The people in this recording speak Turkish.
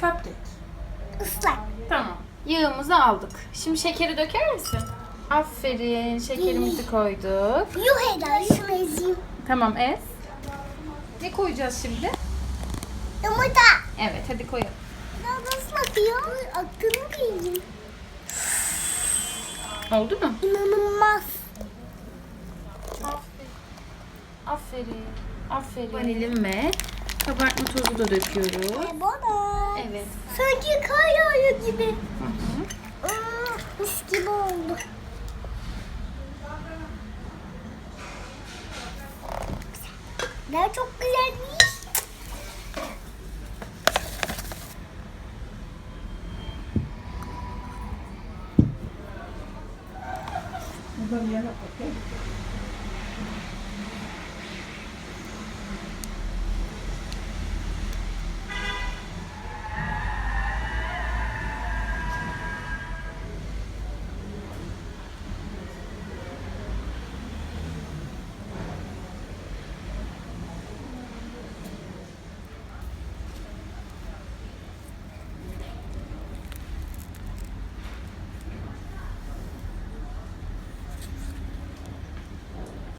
Cupcake. Islak. Tamam. Yağımızı aldık. Şimdi şekeri döker misin? Aferin. Şekerimizi koyduk. Yuh Eda şunu ezeyim. Tamam ez. Ne koyacağız şimdi? Yumurta. Evet hadi koyalım. Ya nasıl akıyor? Aklını kıyayım. Oldu mu? İnanılmaz. Aferin. Aferin. Vanilin ve kabartma tozu da döküyoruz. E bana. Evet. Sanki kar yağıyor gibi. Hı hı. Mis gibi oldu. Ne çok güzelmiş.